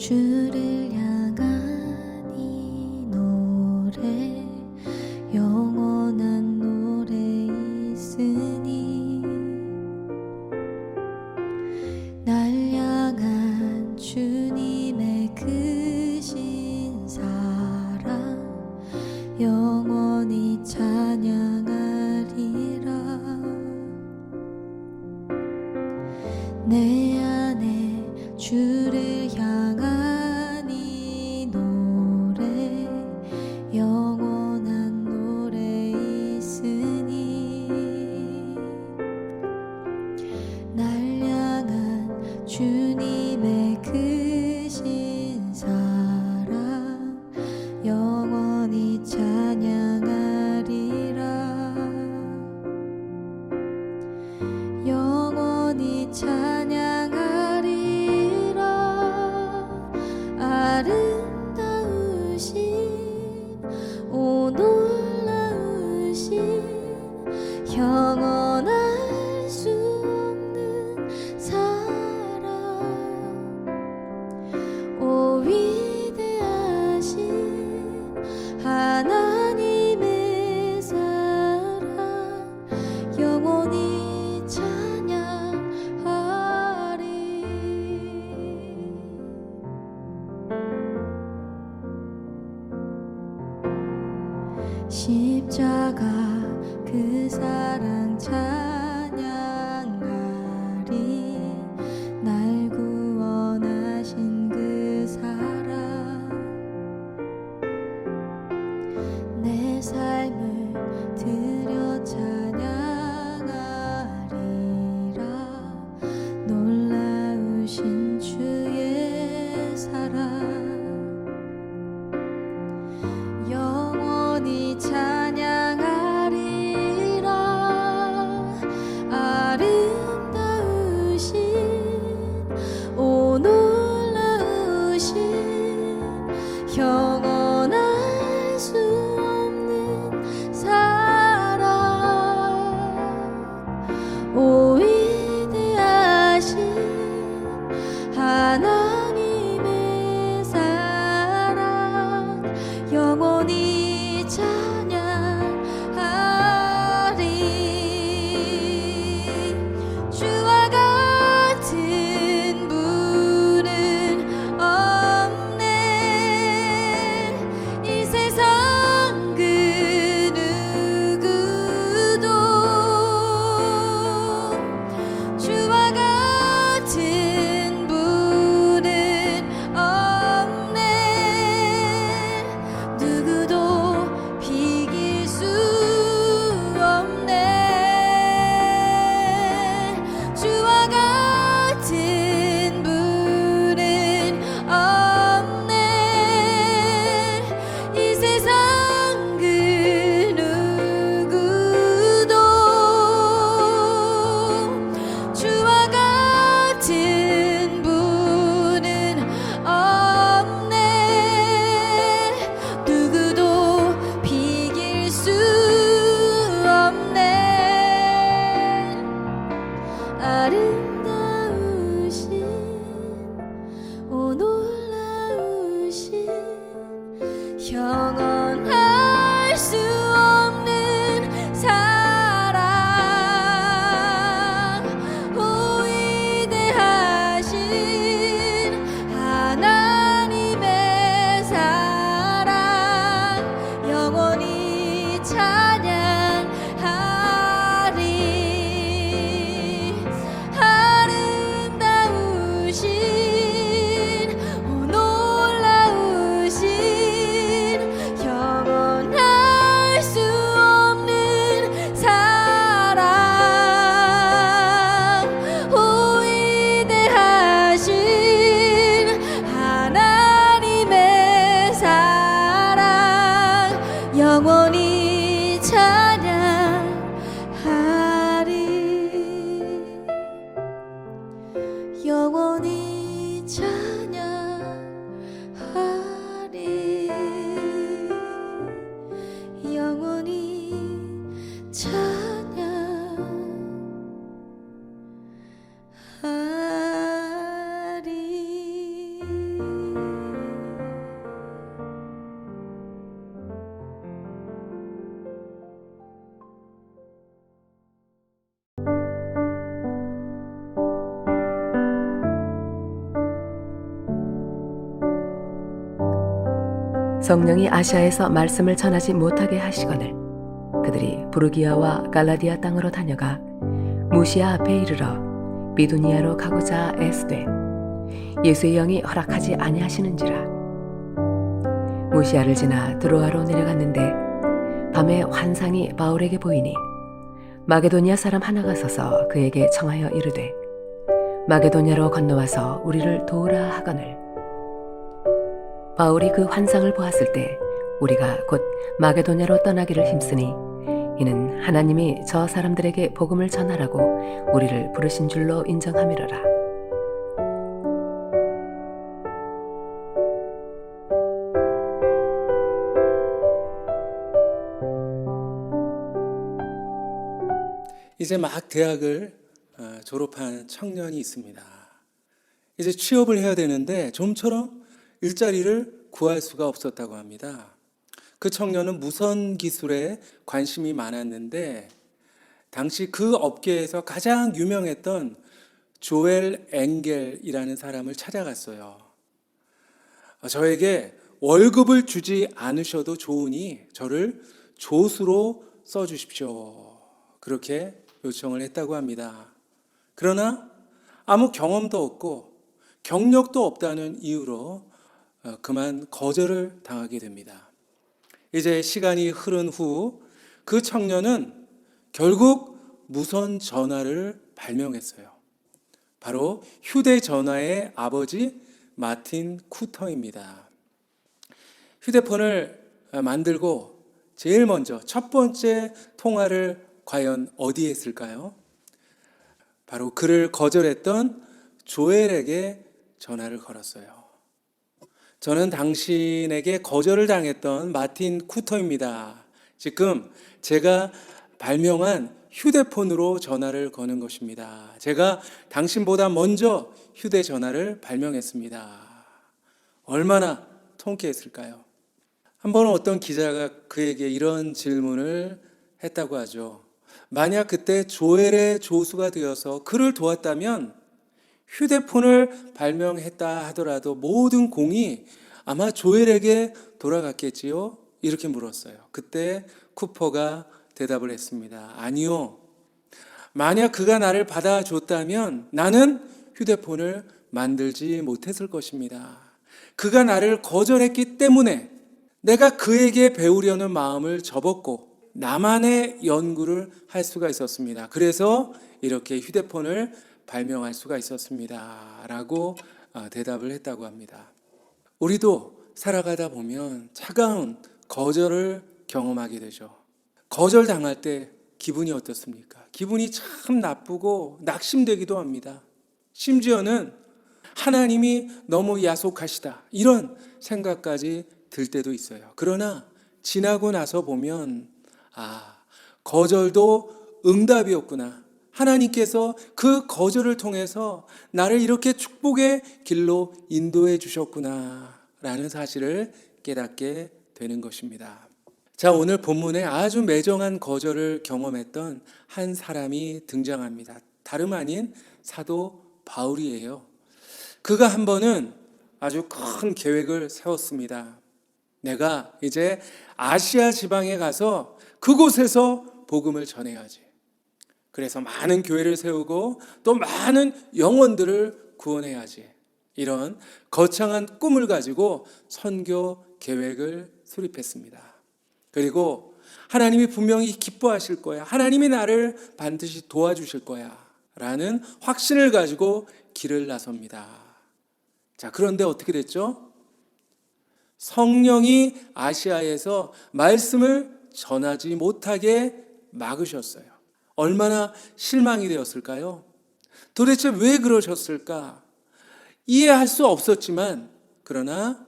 주 향한 그 사랑 찬 성령이 아시아에서 말씀을 전하지 못하게 하시거늘 그들이 부르기아와 갈라디아 땅으로 다녀가 무시아 앞에 이르러 비두니아로 가고자 애쓰되 예수의 영이 허락하지 아니하시는지라. 무시아를 지나 드로아로 내려갔는데 밤에 환상이 바울에게 보이니 마게도니아 사람 하나가 서서 그에게 청하여 이르되 마게도냐로 건너와서 우리를 도우라 하거늘 바울이 그 환상을 보았을 때 우리가 곧 마게도냐로 떠나기를 힘쓰니 이는 하나님이 저 사람들에게 복음을 전하라고 우리를 부르신 줄로 인정함이로라 이제 막 대학을 어, 졸업한 청년이 있습니다. 이제 취업을 해야 되는데 좀처럼 일자리를 구할 수가 없었다고 합니다. 그 청년은 무선 기술에 관심이 많았는데 당시 그 업계에서 가장 유명했던 조엘 앵겔이라는 사람을 찾아갔어요. 어, 저에게 월급을 주지 않으셔도 좋으니 저를 조수로 써주십시오. 그렇게 요청을 했다고 합니다. 그러나 아무 경험도 없고 경력도 없다는 이유로 어, 그만 거절을 당하게 됩니다. 이제 시간이 흐른 후 그 청년은 결국 무선 전화를 발명했어요. 바로 휴대전화의 아버지 마틴 쿠터입니다. 휴대폰을 만들고 제일 먼저 첫 번째 통화를 과연 어디에 했을까요? 바로 그를 거절했던 조엘에게 전화를 걸었어요. 저는 당신에게 거절을 당했던 마틴 쿠터입니다. 지금 제가 발명한 휴대폰으로 전화를 거는 것입니다. 제가 당신보다 먼저 휴대전화를 발명했습니다. 얼마나 통쾌했을까요? 한 번은 어떤 기자가 그에게 이런 질문을 했다고 하죠. 만약 그때 조엘의 조수가 되어서 그를 도왔다면 휴대폰을 발명했다 하더라도 모든 공이 아마 조엘에게 돌아갔겠지요? 이렇게 물었어요. 그때 쿠퍼가 대답을 했습니다. 아니요. 만약 그가 나를 받아줬다면 나는 휴대폰을 만들지 못했을 것입니다. 그가 나를 거절했기 때문에 내가 그에게 배우려는 마음을 접었고 나만의 연구를 할 수가 있었습니다. 그래서 이렇게 휴대폰을 발명할 수가 있었습니다. 라고 아, 대답을 했다고 합니다. 우리도 살아가다 보면 차가운 거절을 경험하게 되죠. 거절 당할 때 기분이 어떻습니까? 기분이 참 나쁘고 낙심되기도 합니다. 심지어는 하나님이 너무 야속하시다. 이런 생각까지 들 때도 있어요. 그러나 지나고 나서 보면 아, 거절도 응답이었구나. 하나님께서 그 거절을 통해서 나를 이렇게 축복의 길로 인도해 주셨구나. 라는 사실을 깨닫게 되는 것입니다. 자, 오늘 본문에 아주 매정한 거절을 경험했던 한 사람이 등장합니다. 다름 아닌 사도 바울이에요. 그가 한 번은 아주 큰 계획을 세웠습니다. 내가 이제 아시아 지방에 가서 그곳에서 복음을 전해야지. 그래서 많은 교회를 세우고 또 많은 영혼들을 구원해야지. 이런 거창한 꿈을 가지고 선교 계획을 수립했습니다. 그리고 하나님이 분명히 기뻐하실 거야. 하나님이 나를 반드시 도와주실 거야. 라는 확신을 가지고 길을 나섭니다. 자, 그런데 어떻게 됐죠? 성령이 아시아에서 말씀을 전하지 못하게 막으셨어요. 얼마나 실망이 되었을까요? 도대체 왜 그러셨을까? 이해할 수 없었지만, 그러나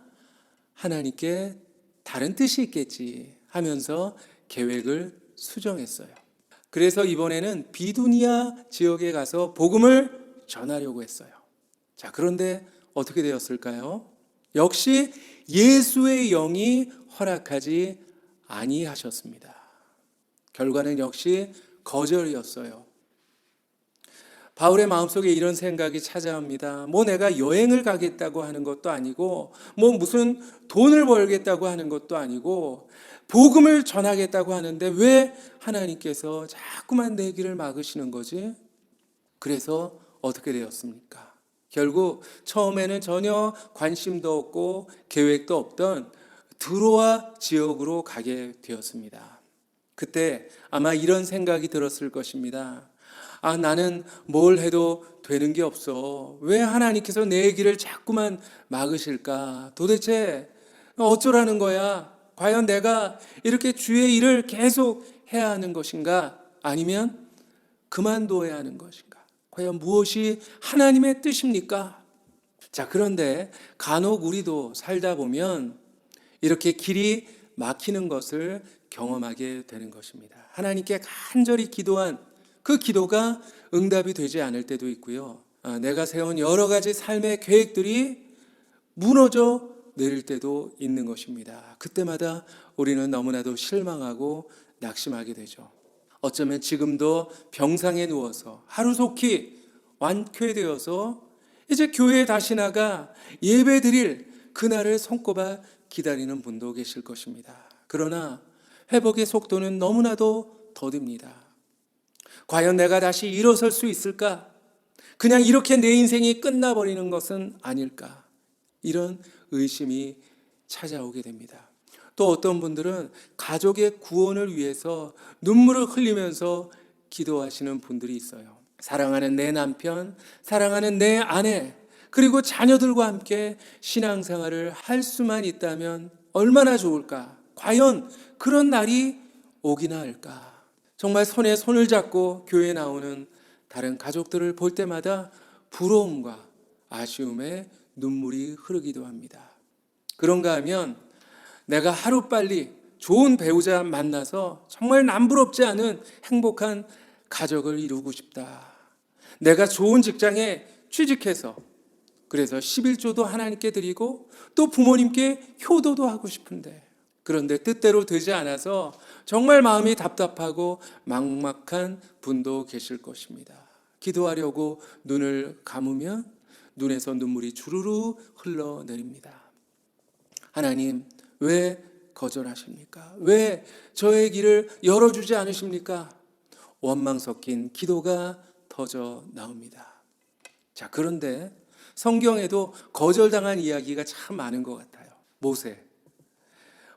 하나님께 다른 뜻이 있겠지 하면서 계획을 수정했어요. 그래서 이번에는 비두니아 지역에 가서 복음을 전하려고 했어요. 자, 그런데 어떻게 되었을까요? 역시 예수의 영이 허락하지 아니하셨습니다. 결과는 역시 거절이었어요. 바울의 마음속에 이런 생각이 찾아옵니다. 뭐 내가 여행을 가겠다고 하는 것도 아니고, 뭐 무슨 돈을 벌겠다고 하는 것도 아니고, 복음을 전하겠다고 하는데 왜 하나님께서 자꾸만 내 길을 막으시는 거지? 그래서 어떻게 되었습니까? 결국 처음에는 전혀 관심도 없고 계획도 없던 드로아 지역으로 가게 되었습니다. 그때 아마 이런 생각이 들었을 것입니다. 아, 나는 뭘 해도 되는 게 없어. 왜 하나님께서 내 길을 자꾸만 막으실까? 도대체 어쩌라는 거야? 과연 내가 이렇게 주의 일을 계속 해야 하는 것인가? 아니면 그만둬야 하는 것인가? 과연 무엇이 하나님의 뜻입니까? 자, 그런데 간혹 우리도 살다 보면 이렇게 길이 막히는 것을 경험하게 되는 것입니다. 하나님께 간절히 기도한 그 기도가 응답이 되지 않을 때도 있고요. 아, 내가 세운 여러 가지 삶의 계획들이 무너져 내릴 때도 있는 것입니다. 그때마다 우리는 너무나도 실망하고 낙심하게 되죠. 어쩌면 지금도 병상에 누워서 하루속히 완쾌되어서 이제 교회에 다시 나가 예배 드릴 그날을 손꼽아 기다리는 분도 계실 것입니다. 그러나 회복의 속도는 너무나도 더딥니다. 과연 내가 다시 일어설 수 있을까? 그냥 이렇게 내 인생이 끝나버리는 것은 아닐까? 이런 의심이 찾아오게 됩니다. 또 어떤 분들은 가족의 구원을 위해서 눈물을 흘리면서 기도하시는 분들이 있어요. 사랑하는 내 남편, 사랑하는 내 아내, 그리고 자녀들과 함께 신앙생활을 할 수만 있다면 얼마나 좋을까? 과연 그런 날이 오기나 할까? 정말 손에 손을 잡고 교회에 나오는 다른 가족들을 볼 때마다 부러움과 아쉬움에 눈물이 흐르기도 합니다. 그런가 하면 내가 하루빨리 좋은 배우자 만나서 정말 남부럽지 않은 행복한 가족을 이루고 싶다. 내가 좋은 직장에 취직해서 그래서 11조도 하나님께 드리고 또 부모님께 효도도 하고 싶은데 그런데 뜻대로 되지 않아서 정말 마음이 답답하고 막막한 분도 계실 것입니다. 기도하려고 눈을 감으면 눈에서 눈물이 주르르 흘러내립니다. 하나님, 왜 거절하십니까? 왜 저의 길을 열어주지 않으십니까? 원망 섞인 기도가 터져 나옵니다. 자, 그런데 성경에도 거절당한 이야기가 참 많은 것 같아요. 모세.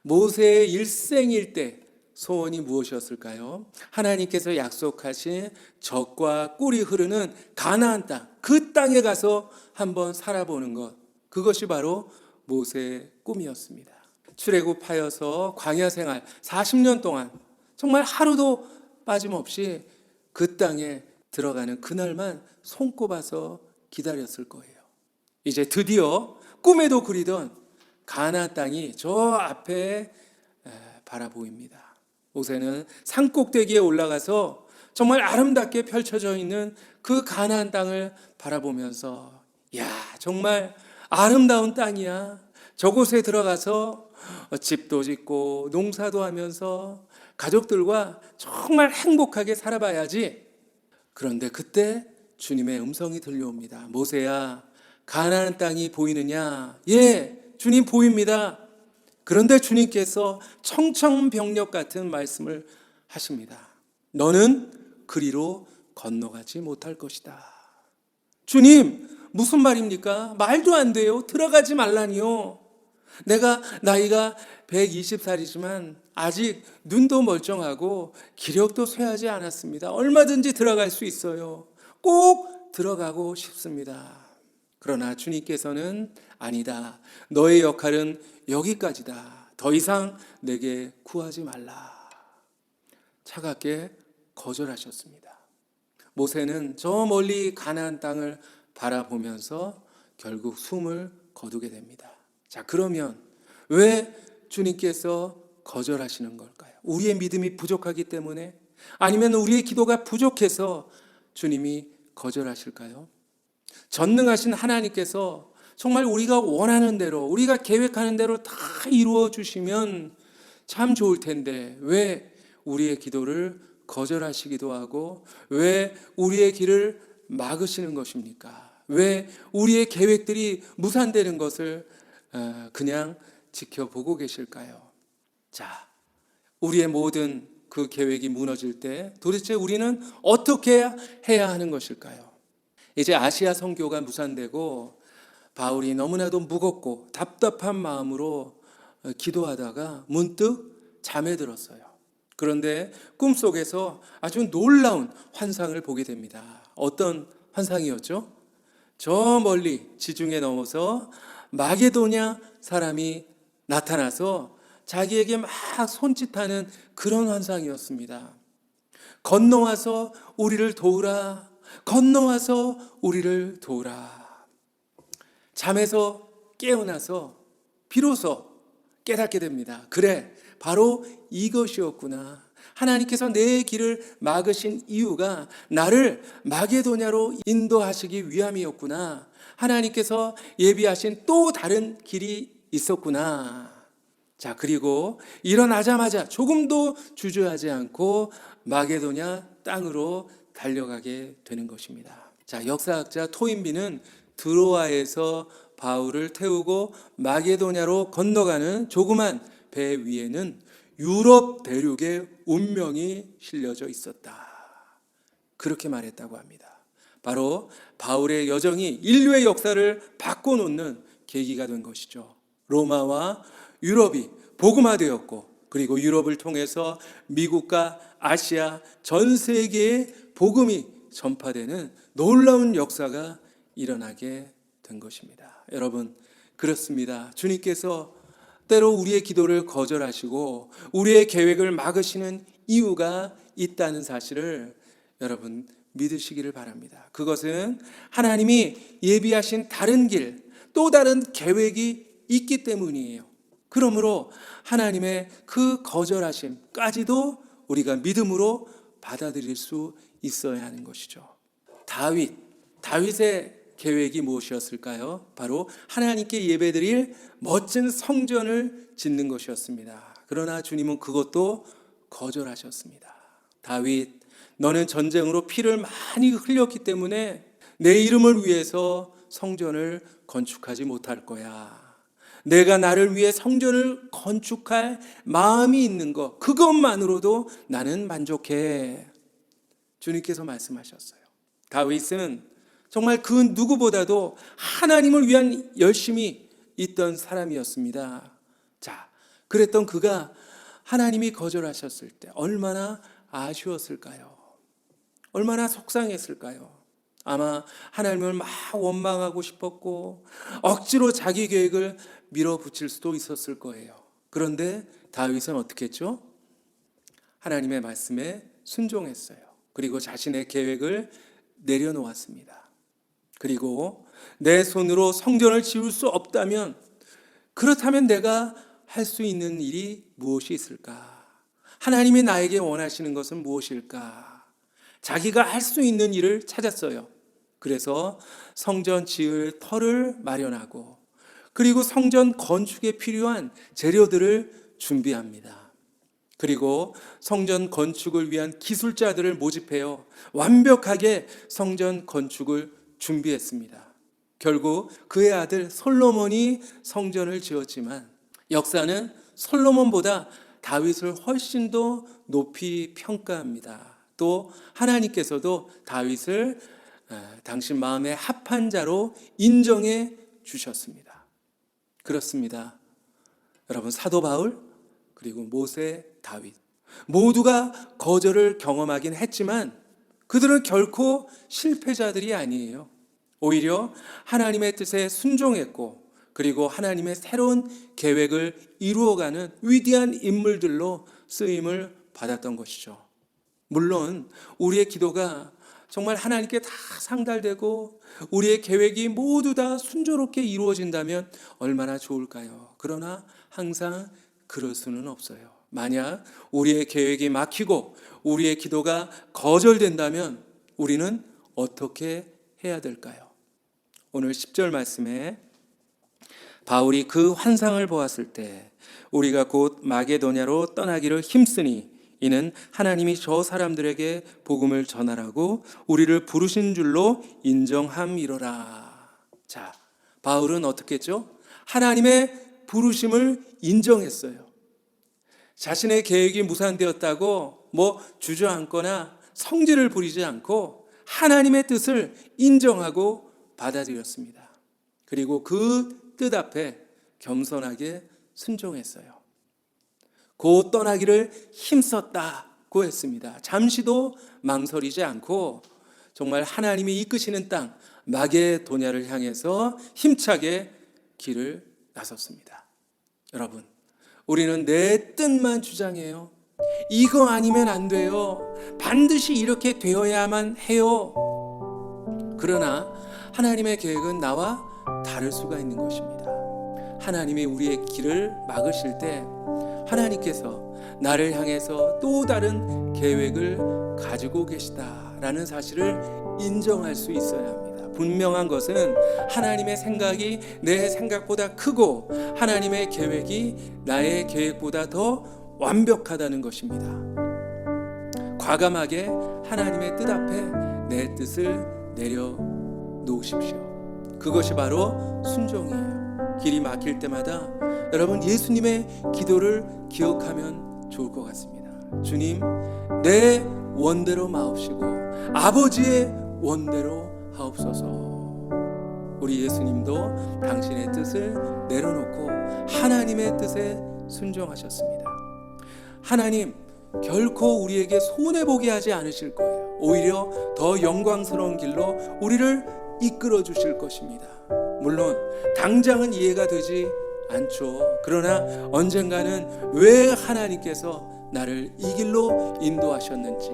모세의 일생일 때 소원이 무엇이었을까요? 하나님께서 약속하신 젖과 꿀이 흐르는 가나안 땅, 그 땅에 가서 한번 살아보는 것. 그것이 바로 모세의 꿈이었습니다. 출애굽하여서 광야 생활 40년 동안 정말 하루도 빠짐없이 그 땅에 들어가는 그날만 손꼽아서 기다렸을 거예요. 이제 드디어 꿈에도 그리던 가나안 땅이 저 앞에 바라보입니다. 모세는 산 꼭대기에 올라가서 정말 아름답게 펼쳐져 있는 그 가나안 땅을 바라보면서 야 정말 아름다운 땅이야. 저곳에 들어가서 집도 짓고 농사도 하면서 가족들과 정말 행복하게 살아봐야지. 그런데 그때 주님의 음성이 들려옵니다. 모세야, 가나안 땅이 보이느냐? 예, 주님 보입니다. 그런데 주님께서 청청병력 같은 말씀을 하십니다. 너는 그리로 건너가지 못할 것이다. 주님, 무슨 말입니까? 말도 안 돼요. 들어가지 말라니요. 내가 나이가 120살이지만 아직 눈도 멀쩡하고 기력도 쇠하지 않았습니다. 얼마든지 들어갈 수 있어요. 꼭 들어가고 싶습니다. 그러나 주님께서는 아니다. 너의 역할은 여기까지다. 더 이상 내게 구하지 말라. 차갑게 거절하셨습니다. 모세는 저 멀리 가나안 땅을 바라보면서 결국 숨을 거두게 됩니다. 자, 그러면 왜 주님께서 거절하시는 걸까요? 우리의 믿음이 부족하기 때문에 아니면 우리의 기도가 부족해서 주님이 거절하실까요? 전능하신 하나님께서 정말 우리가 원하는 대로, 우리가 계획하는 대로 다 이루어 주시면 참 좋을 텐데, 왜 우리의 기도를 거절하시기도 하고, 왜 우리의 길을 막으시는 것입니까? 왜 우리의 계획들이 무산되는 것을 어, 그냥 지켜보고 계실까요? 자, 우리의 모든 그 계획이 무너질 때 도대체 우리는 어떻게 해야 하는 것일까요? 이제 아시아 선교가 무산되고 바울이 너무나도 무겁고 답답한 마음으로 어, 기도하다가 문득 잠에 들었어요. 그런데 꿈속에서 아주 놀라운 환상을 보게 됩니다. 어떤 환상이었죠? 저 멀리 지중해 넘어서 마게도냐 사람이 나타나서 자기에게 막 손짓하는 그런 환상이었습니다. 건너와서 우리를 도우라. 건너와서 우리를 도우라. 잠에서 깨어나서 비로소 깨닫게 됩니다. 그래, 바로 이것이었구나. 하나님께서 내 길을 막으신 이유가 나를 마게도냐로 인도하시기 위함이었구나. 하나님께서 예비하신 또 다른 길이 있었구나. 자, 그리고 일어나자마자 조금도 주저하지 않고 마게도냐 땅으로 달려가게 되는 것입니다. 자, 역사학자 토인비는 드로아에서 바울을 태우고 마게도냐로 건너가는 조그만 배 위에는 유럽 대륙의 운명이 실려져 있었다. 그렇게 말했다고 합니다. 바로 바울의 여정이 인류의 역사를 바꿔놓는 계기가 된 것이죠. 로마와 유럽이 복음화되었고 그리고 유럽을 통해서 미국과 아시아 전 세계에 복음이 전파되는 놀라운 역사가 일어나게 된 것입니다. 여러분 그렇습니다. 주님께서 때로 우리의 기도를 거절하시고 우리의 계획을 막으시는 이유가 있다는 사실을 여러분 믿으시기를 바랍니다. 그것은 하나님이 예비하신 다른 길, 또 다른 계획이 있기 때문이에요. 그러므로 하나님의 그 거절하심까지도 우리가 믿음으로 받아들일 수 있어야 하는 것이죠. 다윗, 다윗의 계획이 무엇이었을까요? 바로 하나님께 예배드릴 멋진 성전을 짓는 것이었습니다. 그러나 주님은 그것도 거절하셨습니다. 다윗, 너는 전쟁으로 피를 많이 흘렸기 때문에 내 이름을 위해서 성전을 건축하지 못할 거야. 내가 나를 위해 성전을 건축할 마음이 있는 것, 그것만으로도 나는 만족해. 주님께서 말씀하셨어요. 다윗은 정말 그 누구보다도 하나님을 위한 열심이 있던 사람이었습니다. 자, 그랬던 그가 하나님이 거절하셨을 때 얼마나 아쉬웠을까요? 얼마나 속상했을까요? 아마 하나님을 막 원망하고 싶었고 억지로 자기 계획을 밀어붙일 수도 있었을 거예요. 그런데 다윗은 어떻게 했죠? 하나님의 말씀에 순종했어요. 그리고 자신의 계획을 내려놓았습니다. 그리고 내 손으로 성전을 지을 수 없다면 그렇다면 내가 할 수 있는 일이 무엇이 있을까? 하나님이 나에게 원하시는 것은 무엇일까? 자기가 할 수 있는 일을 찾았어요. 그래서 성전 지을 터를 마련하고 그리고 성전 건축에 필요한 재료들을 준비합니다. 그리고 성전 건축을 위한 기술자들을 모집해요. 완벽하게 성전 건축을 준비했습니다. 결국 그의 아들 솔로몬이 성전을 지었지만 역사는 솔로몬보다 다윗을 훨씬 더 높이 평가합니다. 또 하나님께서도 다윗을 어, 당신 마음에 합한 자로 인정해 주셨습니다. 그렇습니다. 여러분 사도 바울 그리고 모세 다윗 모두가 거절을 경험하긴 했지만 그들은 결코 실패자들이 아니에요. 오히려 하나님의 뜻에 순종했고 그리고 하나님의 새로운 계획을 이루어가는 위대한 인물들로 쓰임을 받았던 것이죠. 물론 우리의 기도가 정말 하나님께 다 상달되고 우리의 계획이 모두 다 순조롭게 이루어진다면 얼마나 좋을까요? 그러나 항상 그럴 수는 없어요. 만약 우리의 계획이 막히고 우리의 기도가 거절된다면 우리는 어떻게 해야 될까요? 오늘 10절 말씀에 바울이 그 환상을 보았을 때 우리가 곧 마게도냐로 떠나기를 힘쓰니 이는 하나님이 저 사람들에게 복음을 전하라고 우리를 부르신 줄로 인정함이로라. 자, 바울은 어떻게 했죠? 하나님의 부르심을 인정했어요. 자신의 계획이 무산되었다고 뭐 주저앉거나 성질을 부리지 않고 하나님의 뜻을 인정하고 받아들였습니다. 그리고 그 뜻 앞에 겸손하게 순종했어요. 곧 떠나기를 힘썼다고 했습니다. 잠시도 망설이지 않고 정말 하나님이 이끄시는 땅 마게도냐를 향해서 힘차게 길을 나섰습니다. 여러분, 우리는 내 뜻만 주장해요. 이거 아니면 안 돼요. 반드시 이렇게 되어야만 해요. 그러나 하나님의 계획은 나와 다를 수가 있는 것입니다. 하나님이 우리의 길을 막으실 때 하나님께서 나를 향해서 또 다른 계획을 가지고 계시다라는 사실을 인정할 수 있어야 합니다. 분명한 것은 하나님의 생각이 내 생각보다 크고 하나님의 계획이 나의 계획보다 더 완벽하다는 것입니다. 과감하게 하나님의 뜻 앞에 내 뜻을 내려 놓으십시오. 그것이 바로 순종이에요. 길이 막힐 때마다 여러분 예수님의 기도를 기억하면 좋을 것 같습니다. 주님, 내 원대로 마옵시고 아버지의 원대로 하옵소서. 우리 예수님도 당신의 뜻을 내려놓고 하나님의 뜻에 순종하셨습니다. 하나님 결코 우리에게 손해 보게 하지 않으실 거예요. 오히려 더 영광스러운 길로 우리를 이끌어 주실 것입니다. 물론 당장은 이해가 되지 않죠. 그러나 언젠가는 왜 하나님께서 나를 이 길로 인도하셨는지,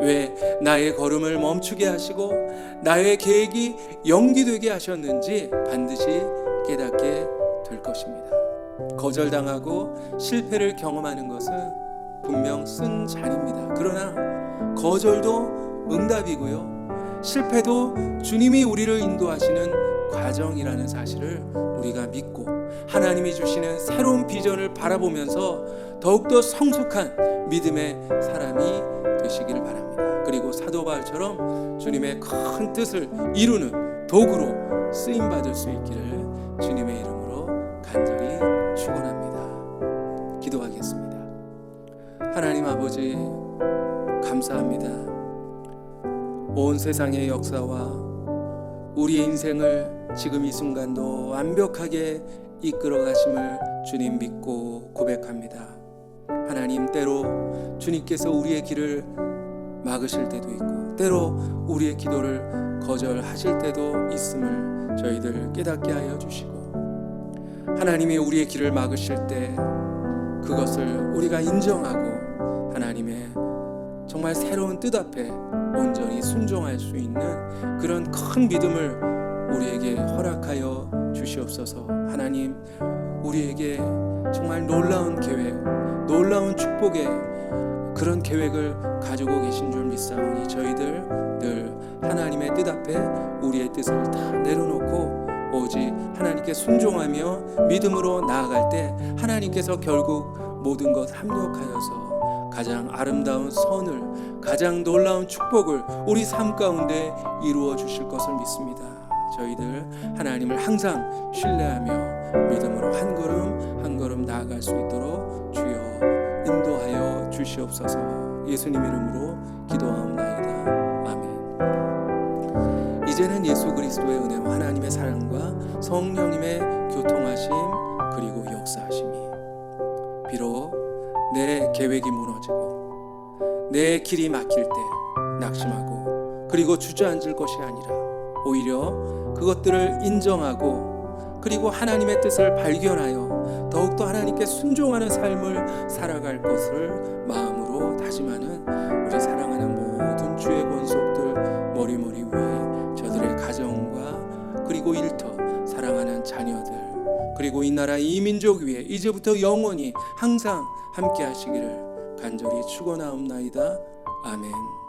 왜 나의 걸음을 멈추게 하시고 나의 계획이 연기되게 하셨는지 반드시 깨닫게 될 것입니다. 거절당하고 실패를 경험하는 것은 분명 쓴 잔입니다. 그러나 거절도 응답이고요. 실패도 주님이 우리를 인도하시는 과정이라는 사실을 우리가 믿고 하나님이 주시는 새로운 비전을 바라보면서 더욱더 성숙한 믿음의 사람이 되시기를 바랍니다. 그리고 사도 바울처럼 주님의 큰 뜻을 이루는 도구로 쓰임 받을 수 있기를 주님의 이름으로 간절히 축원합니다. 기도하겠습니다. 하나님 아버지 감사합니다. 온 세상의 역사와 우리의 인생을 지금 이 순간도 완벽하게 이끌어 가심을 주님 믿고 고백합니다. 하나님 때로 주님께서 우리의 길을 막으실 때도 있고 때로 우리의 기도를 거절하실 때도 있음을 저희들 깨닫게 하여 주시고 하나님이 우리의 길을 막으실 때 그것을 우리가 인정하고 하나님의 정말 새로운 뜻 앞에 온전히 순종할 수 있는 그런 큰 믿음을 우리에게 허락하여 주시옵소서. 하나님, 우리에게 정말 놀라운 계획, 놀라운 축복의 그런 계획을 가지고 계신 줄 믿사오니 저희들 늘 하나님의 뜻 앞에 우리의 뜻을 다 내려놓고 오직 하나님께 순종하며 믿음으로 나아갈 때 하나님께서 결국 모든 것 합력하여서 가장 아름다운 선을 가장 놀라운 축복을 우리 삶 가운데 이루어 주실 것을 믿습니다. 저희들 하나님을 항상 신뢰하며 믿음으로 한 걸음 한 걸음 나아갈 수 있도록 주여 인도하여 주시옵소서. 예수님 이름으로 기도하옵나이다. 아멘. 이제는 예수 그리스도의 은혜와 하나님의 사랑과 성령님의 교통하심 그리고 역사하심이 비록 내 계획이 무너지고 내 길이 막힐 때 낙심하고 그리고 주저앉을 것이 아니라 오히려 그것들을 인정하고 그리고 하나님의 뜻을 발견하여 더욱더 하나님께 순종하는 삶을 살아갈 것을 마음으로 다짐하는 우리 사랑하는 모든 주의 권속들 머리머리 위에 저들의 가정과 그리고 일터 사랑하는 자녀들 그리고 이 나라 이 민족 위에 이제부터 영원히 항상 함께 하시기를 간절히 축원하옵나이다. 아멘.